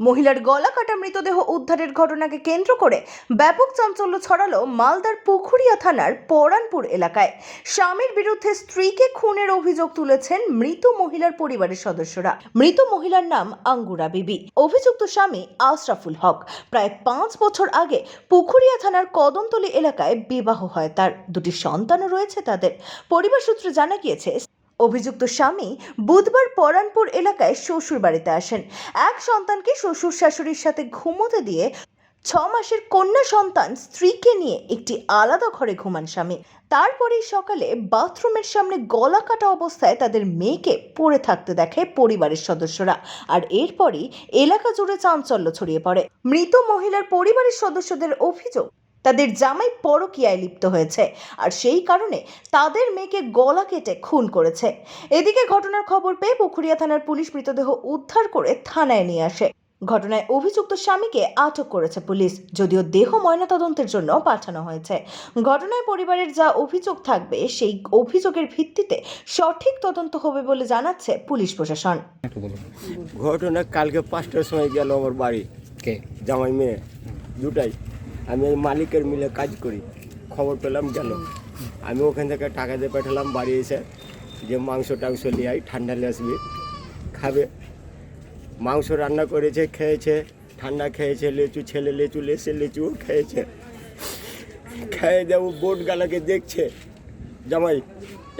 মহিলার গলা কাটা মৃতদেহ উদ্ধারের ঘটনাকে কেন্দ্র করে ব্যাপক চাঞ্চল্য ছড়ালো মালদার পুখুরিয়া থানার পরানপুর এলাকায়। স্বামীর বিরুদ্ধে স্ত্রীকে খুনের অভিযোগ তুলেছেন মৃত মহিলার পরিবারের সদস্যরা। মৃত মহিলার নাম আঙ্গুরা বিবি। অভিযুক্ত স্বামী আশরাফুল হক। প্রায় পাঁচ বছর আগে পুখুরিয়া থানার কদমতলী এলাকায় বিবাহ হয় তার। দুটি সন্তানও রয়েছে তাদের। পরিবার সূত্রে জানা গিয়েছে অভিযুক্ত স্বামী বুধবার পরানপুর এলাকায় শ্বশুর বাড়িতে আসেন। এক সন্তানকে শ্বশুর শাশুড়ির সাথে ঘুমোতে দিয়ে ছ মাসের কন্যা সন্তান স্ত্রীকে নিয়ে একটি আলাদা ঘরে ঘুমান স্বামী। তারপরেই সকালে বাথরুমের সামনে গলা কাটা অবস্থায় তাদের মেয়েকে পড়ে থাকতে দেখে পরিবারের সদস্যরা আর এরপরই এলাকা জুড়ে চাঞ্চল্য ছড়িয়ে পড়ে। মৃত মহিলার পরিবারের সদস্যদের অভিযোগ তাদের জামাই পরকীয়ায় লিপ্ত হয়েছে আর সেই কারণে তাদের মেয়েকে গলা কেটে খুন করেছে। এদিকে ঘটনার খবর পেয়ে পুখুরিয়া থানার পুলিশ মৃতদেহ উদ্ধার করে থানায় নিয়ে আসে। ঘটনায় অভিযুক্ত স্বামীকে আটক করেছে পুলিশ যদিও দেহ ময়নাতদন্তের জন্য পাঠানো হয়েছে। ঘটনায় পরিবারের যা অভিযোগ থাকবে সেই অভিযোগের ভিত্তিতে সঠিক তদন্ত হবে বলে জানাচ্ছে পুলিশ প্রশাসন। ঘটনা কালকে পাঁচটার সময় গেল আমার বাড়ি। জামাই মেয়ে দুটাই। আমি মালিকের মিলে কাজ করি। খবর পেলাম গেল। আমি ওখান থেকে টাকা দিয়ে পাঠালাম বাড়ি এসে যে মাংস টাংস নিয়ে আই ঠান্ডা নিয়ে আসবি। খাবে। মাংস রান্না করেছে, খেয়েছে, ঠান্ডা খেয়েছে, লেচু ছেলে, লেচু লেসে লেচুও খেয়েছে। খেয়ে দেবো বোট গালাকে দেখছে। জামাই,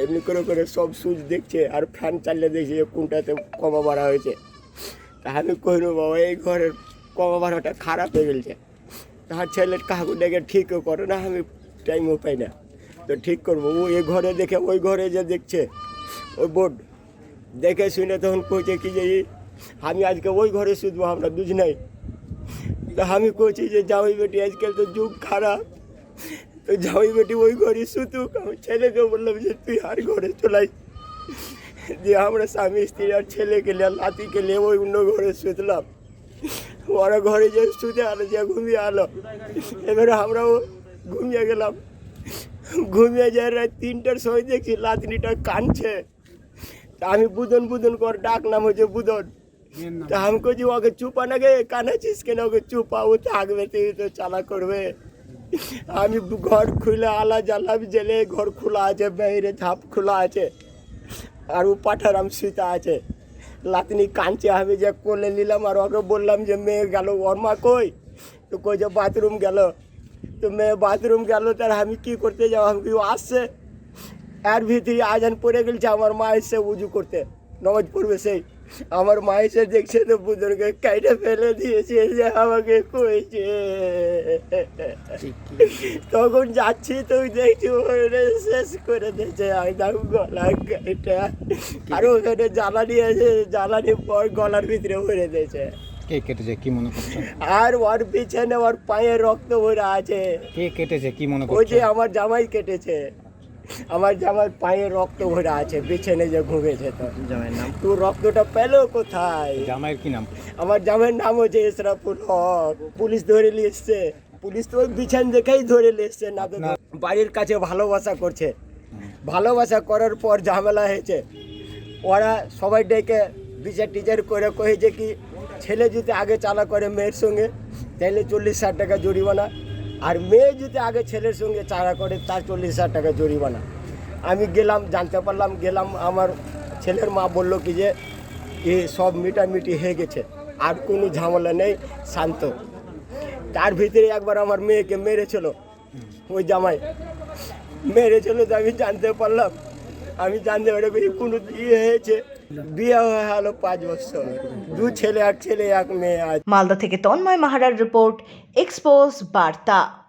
এমনি করে করে সব সুচ দেখছে আর ফ্যান চালিয়ে দেখছে যে কোনটাতে কমা বাড়া হয়েছে। তা আমি বাবা, এই ঘরের কমা বাড়াটা খারাপ হয়ে গেছে। তাহার ছেলের কাকু ডেকে ঠিকও করে না, আমি টাইমও পাই না। তো ঠিক করব। ও এই ঘরে দেখে, ওই ঘরে যে দেখছে, ওই বোর্ড দেখে শুনে তখন কইছে কি যে আমি আজকে ওই ঘরে শুধবো, আমরা দুজনাই। তা আমি কইছি যে, জামাই বেটি, আজকাল তো যুগ খারাপ। তো জামাই বেটি ওই ঘরে শুতুক আমি ছেলেকে বললাম যে, তুই আর ঘরে চলাই। দিয়ে আমরা স্বামী স্ত্রী আর ছেলেকে নিয়ে নাতিকে নিয়ে ওই অন্য ঘরে শুতলাম। ওরা ঘরে যে শুতে আলো, যে ঘুমিয়ে আলো। এবারে আমরাও ঘুমিয়ে গেলাম। ঘুমিয়ে যায় রাত তিনটার সময় দেখছি লাতনিটা কানছে। তা আমি বুদন বুদন কর ডাক নাম হচ্ছে বুদন। তা আমি কইছি ওকে চুপা না গে, কানাছিস কেন? ওকে চুপা, ও থাকবে, তুই তো চালা করবে। আমি ঘর খুলে আলা জ্বালাম জেলে ঘর খোলা আছে, বাইরে ঝাপ খোলা আছে। আর ও পাঠারাম সীতা আছে। লাতনি কাঁদছে আমি যে কোলে নিলাম আর ওকে বললাম যে মেয়ে গেল ওর মা কই তো কই যে বাথরুম গেল তো মেয়ে বাথরুম গেল তার আমি কি করতে যাব আমি কি ও আসছে এর ভিতরে আজান পড়ে গেছে আমার মা এসে উজু করতে নমাজ পড়বে সেই আমার মা এসে দেখছে তো বুজুর্গে কাইটা ফেলে দিয়েছে যে আমাকে কইছে। তখন যাচ্ছি তো দেখছি ওখানে শেষ করে দিয়েছে একদম গলা কাইটা। আর ওখানে জ্বালানি আছে জ্বালানি পর গলার ভিতরে ভরে দিয়েছে। কে কেটেছে কি মনে করছেন আর ওর পিছনে ওর পায়ে রক্ত ভরে আছে। কে কেটেছে কি মনে ওই যে আমার জামাই কেটেছে। আমার জামাই পায়ে রক্ত ভরে আছে বিছানে যে ঘুমেছে তো জামাইয়ের নাম? তুই রক্তটা পেল কোথায়? জামাইয়ের কি নাম? আমার জামাইয়ের নাম হচ্ছে ইসরাফুল হক। পুলিশ ধরে নিয়ে এসছে। পুলিশ তো বিছান দেখেই ধরে নিয়ে এসছে না তো বাড়ির কাছে ভালোবাসা করছে। ভালোবাসা করার পর ঝামেলা হয়েছে। ওরা সবাই ডেকে বিচার টিচার করে কয়েছে কি ছেলে যদি আগে চালা করে মেয়ের সঙ্গে তাহলে চল্লিশ ষাট টাকা জরিমানা। আর মেয়ে যদি আগে ছেলের সঙ্গে চারা করে, তার চল্লিশ হাজার টাকা জরিমানা। আমি গেলাম, জানতে পারলাম, গেলাম, আমার ছেলের মা বলল কি যে, এ সব মিটামিটি হয়ে গেছে, আর কোনো ঝামেলা নেই, শান্ত। তার ভিতরে একবার আমার মেয়েকে মেরেছিল, ওই জামাই। মেরেছিল তো আমি জানতে পারলাম, আমি জানতে পারি কোনো বিয়ে হয়েছে। বিয়ে হলো পাঁচ বছর। দু ছেলে, এক ছেলে, এক মেয়ে মালদা থেকে তন্ময় মাহারার রিপোর্ট এক্সপোজ বার্তা।